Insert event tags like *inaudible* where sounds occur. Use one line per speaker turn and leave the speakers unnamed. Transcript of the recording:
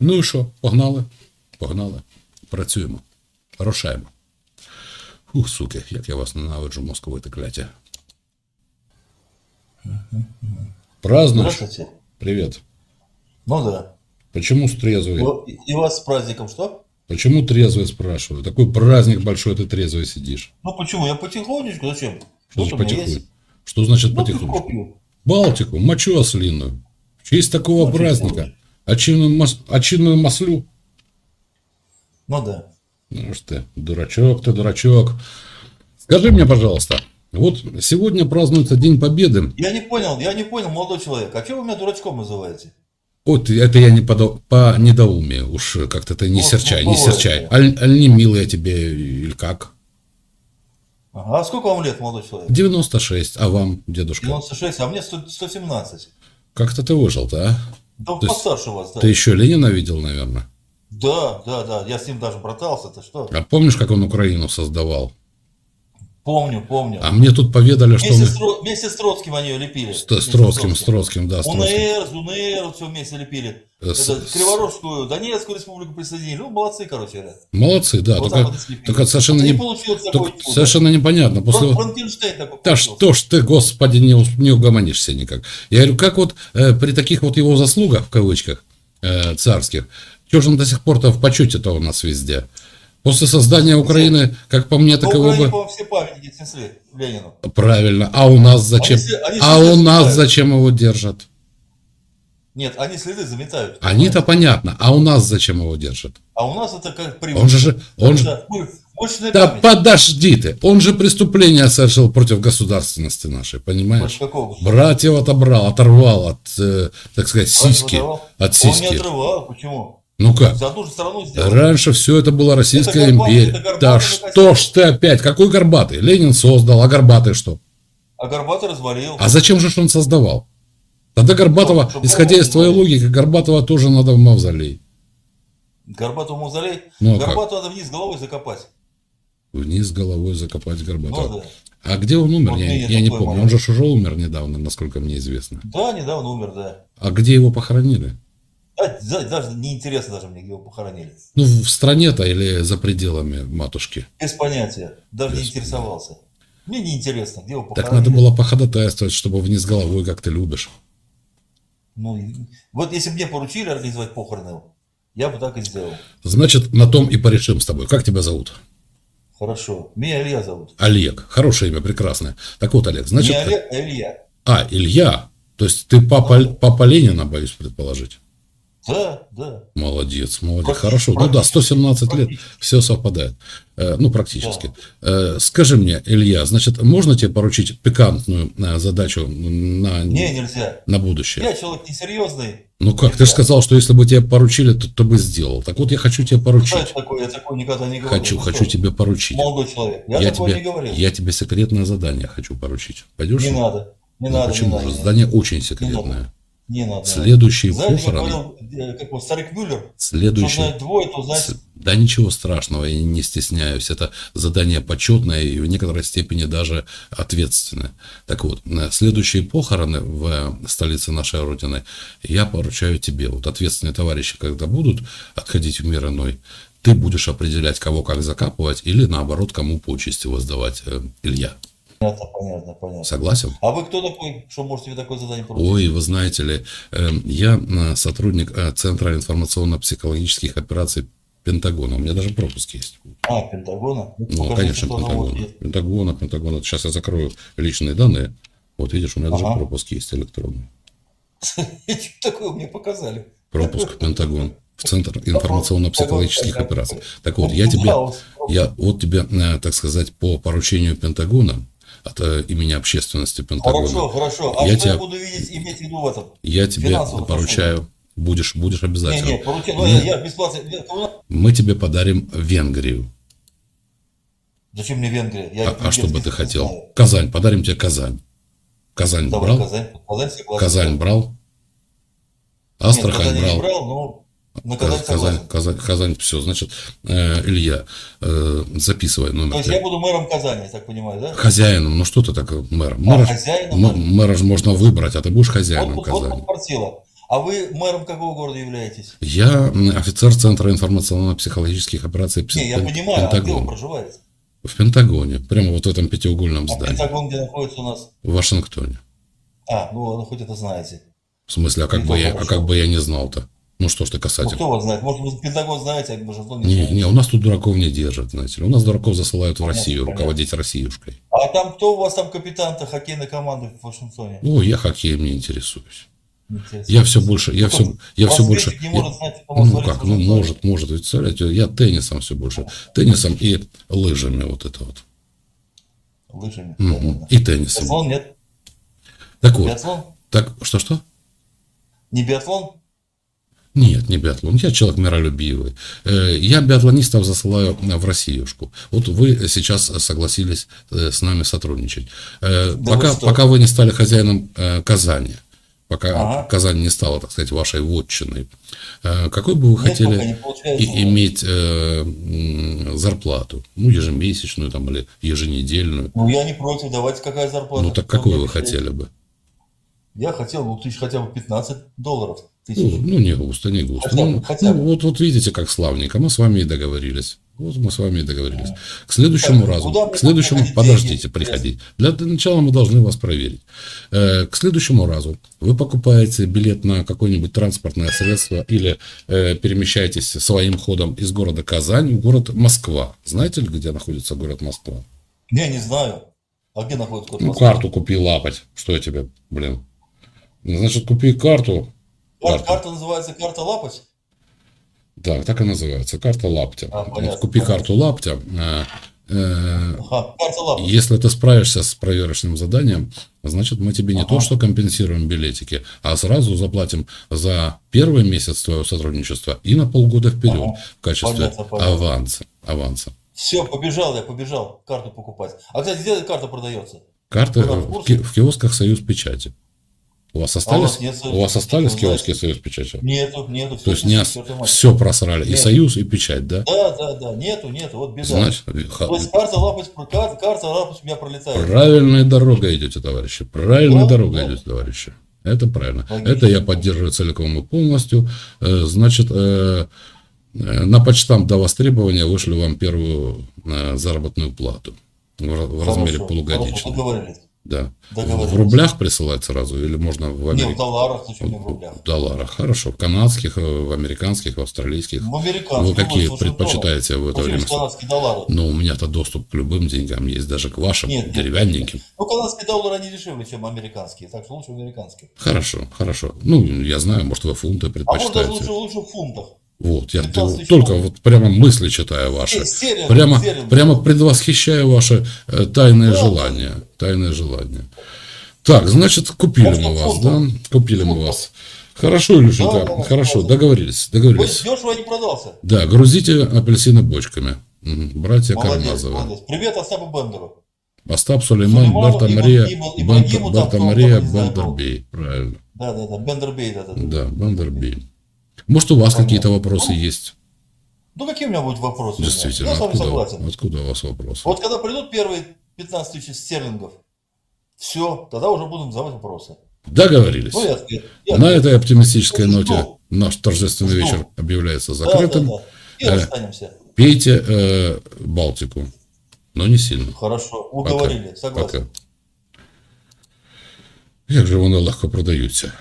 Ну і що? Погнали? Погнали. Працюємо. Рушаємо. Ух, суки, як я вас ненавиджу, московите кляття. Празднуешь?
Здравствуйте.
Привет.
Ну да.
Почему с трезвый?
Ну, И и вас с праздником что?
Почему трезвый спрашиваю? Такой праздник большой, ты трезвый сидишь.
Ну почему? Я потихонечку, зачем?
Что
Что-то
значит
у меня
потихоньку?
есть.
Что значит
Ну, пивко
потихоньку?
пью.
Балтику, мочу ослиную. В честь такого
Очень
праздника. Очинную, мас... очинную маслю.
Ну да.
Ну что ты, дурачок ты, дурачок. Скажи мне, пожалуйста, вот сегодня празднуется День Победы.
Я не понял, я не понял, молодой человек. А что вы меня дурачком называете?
Вот это я не по, по недоумию. Уж как-то ты не
Ну,
серчай,
ну,
не серчай. Аль, аль не я тебе или как?
Ага. А сколько вам лет, молодой человек?
96, а вам, дедушка?
96, а мне 100 117.
Как-то ты выжил-то, а?
Да
То есть
постарше вас, да.
Ты еще Ленина видел, наверное?
Да, да, да. Я с ним даже братался, ты что?
А помнишь, как он Украину создавал?
Помню, помню.
А мне тут поведали, что
Вместе,
он...
с, Тро- вместе с Троцким они ее лепили.
С, с Троцким, с Троцким, да, с.
УНР, с УНР, все вместе лепили.
Э, с-
Это Криворожскую, Донецкую республику присоединили. Ну, молодцы, короче говоря.
Молодцы, да,
Вот
только, только совершенно, не,
получилось
только совершенно непонятно. После...
Фран- Франкенштейн такой
Да что ж ты, господи, не, не угомонишься никак. Я говорю, как вот э, при таких вот его заслугах, в кавычках, э, царских, что же он до сих пор-то в почете-то у нас везде? После создания Украины, как по мне,
На
так его
Украине,
бы...
все памятники снесли Ленину.
Правильно. А у нас зачем?
Они они
А у нас
заметают.
зачем его держат?
Нет, они следы заметают.
Они-то понятно. А у нас зачем его держат?
А у нас это как привычка.
Он же, он же,
Да, память.
подожди ты, он же преступление совершил против государственности нашей, понимаешь?
Какого?
Братьев отобрал, оторвал от, э, так сказать, сиськи, от
Он не
сиськи.
отрывал. Почему?
Ну как?
За одну же страну.
Раньше все это была Российская
Это Горбатый,
империя.
это Горбатый
Да что ж ты опять? Какой Горбатый? Ленин создал, а Горбатый что?
А Горбатый развалил.
А зачем же он создавал? Тогда Горбатова,
Чтобы
исходя из твоей логики, Горбатова тоже надо в мавзолей.
Горбатого мавзолей.
Ну, а как?
Надо вниз головой закопать.
Вниз головой закопать Горбатова.
Ну да.
А где он умер?
Вот
я,
мне
я не помню. Он же уже умер недавно, насколько мне известно.
Да, недавно умер, да.
А где его похоронили?
Да, даже неинтересно даже мне, где его похоронили.
Ну, в стране-то или за пределами матушки?
Без понятия. Даже
Без
не интересовался. Мне неинтересно, где его
Так
похоронили.
надо было походатайствовать, чтобы вниз головой, как ты любишь.
Ну, вот если бы мне поручили организовать похороны, я бы так и сделал.
Значит, на том и порешим с тобой. Как тебя зовут?
Хорошо. Меня Илья зовут.
Олег. Хорошее имя, прекрасное. Так вот, Олег, значит...
не Олег, а Илья.
А, Илья. То есть ты папа, папа Ленина, боюсь предположить.
Да, да.
Молодец, молодец. Хорошо. Ну да, 117 лет, все совпадает. Э, Ну, практически. Э, Скажи мне, Илья, значит, можно тебе поручить пикантную э, задачу на,
Не, нельзя.
на будущее?
Я человек несерьезный.
Ну как, ты же сказал, что если бы тебе поручили, то, то бы сделал. Так вот, я хочу тебе
Что
поручить.
это такое? Я такое никогда не говорил.
Хочу,
Ну
хочу
что,
тебе поручить.
Молодой человек. Я,
Я
такое
тебе,
не говорил.
я тебе секретное задание хочу поручить. Пойдешь?
Не надо. Не
Ну,
надо,
почему
не
же?
надо.
Задание очень секретное.
Не надо.
Следующие
Знаете,
похороны.
э, как вот старик Мюллер,
Следующие.
двое, то знает...
С- Да ничего страшного, я не стесняюсь. Это задание почетное и в некоторой степени даже ответственное. Так вот, следующие похороны в столице нашей Родины я поручаю тебе. Вот ответственные товарищи, когда будут отходить в мир иной, ты будешь определять, кого как закапывать, или наоборот, кому почести воздавать э, Илья.
Понятно, понятно, понятно.
Согласен?
А вы кто такой, что можете мне такое задание поручить?
Ой, вы знаете ли, э, я э, сотрудник э, Центра информационно-психологических операций Пентагона. У меня даже пропуск есть.
А, Пентагона?
Ну,
покажите,
конечно, Пентагона. Пентагона, Пентагона. Сейчас я закрою личные данные. Вот видишь, у меня даже
Ага.
пропуск есть электронный. *laughs*
Такое мне показали?
Пропуск Пентагон в Центр информационно-психологических операций. Так вот, я тебе, я вот тебе, э, так сказать, по поручению Пентагона от э, имени общественности Пентагона,
Хорошо, хорошо. А
Я
что
тебя-
я буду видеть, иметь в виду в этом?
я тебе поручаю, будешь, будешь
Не,
обязательно.
не, поручи, ну, я, я бесплатно. я- ну,
Мы тебе подарим Венгрию.
Зачем мне Венгрия? Я
А, а что бы ты хотел?
знаю.
Казань, подарим тебе Казань. Казань
Давай,
брал?
Казань. Казань.
Казань брал?
Нет,
Астрахань
я
брал?
не брал, но на Казань
Казань. Казань, Казань, все, значит, э, Илья, э, записывай
То
номер.
есть
три.
я буду мэром Казани, я так понимаю, да?
Хозяином, ну что ты такой мэр?
А,
Мэра, ж-
хозяином?
мэра же можно выбрать, а ты будешь хозяином
Вот, вот, вот
Казани.
подфартило. А вы мэром какого города являетесь?
Я офицер Центра информационно-психологических операций Пс-
Не, я понимаю, а где вы
Пентагон.
проживаете?
В Пентагоне, прямо вот в этом пятиугольном
А
здании.
Пентагон где находится у нас?
В Вашингтоне.
А, ну хоть это знаете.
В смысле, а как,
Ну,
бы я, а как бы я не знал-то? Ну что ж ты
Ну,
касательно?
кто вас знает? Может, вы Пентагон знаете, а Вашингтон не,
Не,
знаете.
не, у нас тут дураков не держат, знаете ли. У нас дураков засылают в Россию,
понятно.
руководить Россиюшкой.
А там кто у вас там капитан-то хоккейной команды в Вашингтоне?
О, я хоккеем не интересуюсь.
Интересно.
Я все больше, я
Ну,
все, я все больше.
Не
я-
может знать,
ну как, ну может, может, представляете, я теннисом все больше, теннисом и лыжами вот это вот,
Лыжами. Понятно.
и теннисом.
Биатлон нет?
Так вот,
Биатлон?
так что что?
Не биатлон?
Нет, не биатлон. Я человек миролюбивый. Э, Я биатлонистов засылаю в Россиюшку. Вот вы сейчас согласились э, с нами сотрудничать. Э,
Да
Пока,
вы что?
пока вы не стали хозяином Казани, пока
Ага.
Казань не стала, так сказать, вашей вотчиной, какой бы вы
Нет,
хотели и- иметь э, зарплату? Ну, ежемесячную там, или еженедельную.
Ну, я не против, давайте какая зарплата.
Ну, так какую вы хотели бы?
Я хотел, ну, тысяч хотя бы 15 долларов.
Ну,
Тысяч.
ну, не густо, не густо.
Хотя
Ну,
хотя
ну, вот, вот видите, как славненько. Мы с вами и договорились. Вот мы с вами и договорились. К следующему
Так,
разу. К следующему. Подождите, приходить. Для, начала мы должны вас проверить. Э, к следующему разу вы покупаете билет на какое-нибудь транспортное средство или э, перемещаетесь своим ходом из города Казань в город Москва. Знаете ли, где находится город Москва?
Не, не знаю. А где находится город
Ну,
Москва?
карту купи лапать. Что я тебе, блин? Значит, купи карту.
Кар-
Карта.
Карта называется карта лапать?
Да, так и называется. Карта лаптя.
А,
Вот купи
понятно.
карту лаптя. э, э,
Ага, карта.
Если ты справишься с проверочным заданием, значит, мы тебе не
Ага.
то, что компенсируем билетики, а сразу заплатим за первый месяц твоего сотрудничества и на полгода вперед
Ага.
в качестве
Понятно, понятно.
аванса. аванса.
Все, побежал я, побежал карту покупать. А, кстати, где эта карта продается?
Карты
Вы в курсе?
ки- в киосках Союз Печати. У вас остались,
нас нет Союза
у вас остались
вы
киоски. Союз Печати?
Нету, нету.
То есть не,
все,
просрали. И
Нет.
Союз, и Печать, да?
Да, да, да, нету, нету, вот беда.
Значит,
То есть карта лапать, карта, карта лапать у меня пролетает.
Правильная дорога идете, товарищи. Правильная
Да,
дорога
да.
идете, товарищи. Это правильно.
Логично.
Это я поддерживаю целиком и полностью. Э, Значит, э, э, на почтам до востребования вышлю вам первую э, заработную плату в ра- в размере
Хорошо, хорошо,
полугодичной.
договорились.
Да. В рублях присылать сразу или можно в
Не, в
Америке?
долларах, зачем в рублях?
В долларах. Хорошо. В канадских, э, в американских, в австралийских.
В американских.
Вы какие
ну,
предпочитаете в это время?
канадские доллары?
Ну, у меня-то доступ к любым деньгам есть, даже к вашим,
Нет, нет,
деревянненьким.
Ну, канадские доллары, они дешевле, чем американские, так что лучше американские.
Хорошо, хорошо. Ну, я знаю, может, вы фунты
А может даже
предпочитаете.
лучше, лучше в фунтах.
Вот, я
15 тысяч
только вот прямо мысли читаю ваши.
Э, стерлингов,
Прямо,
стерлингов.
прямо предвосхищаю ваши э, тайные
Да.
желания. Тайные желания. Так, значит, купили мы вас, да? Купили мы вас. Хорошо, Илюшенька,
Да, да,
хорошо,
да.
договорились, договорились.
дешево не продался.
Да, грузите апельсины бочками. Братья
Молодец,
Кармазовы.
молодец. Привет Остапу Бендеру.
Остап Сулейман,
Сулейману,
Берта Мария,
там,
Берта Мария, Бендербей. Правильно.
Да, да, да, Бендербей, да, да. да.
Да, Бендербей. Может, у вас какие-то вопросы есть?
Ну, какие у меня будут вопросы?
Действительно,
Я с вами
откуда,
согласен.
откуда у вас вопросы?
Вот когда придут первые 15 тысяч стерлингов, все, тогда уже будем задавать вопросы.
Договорились.
Ну, я, я,
На этой оптимистической
Жду.
ноте наш торжественный
Жду.
вечер объявляется
да,
закрытым.
да, да. И
Э,
расстанемся.
Пейте э, Балтику, но не сильно.
Хорошо, уговорили, согласен.
Пока. Як же вони легко продаються.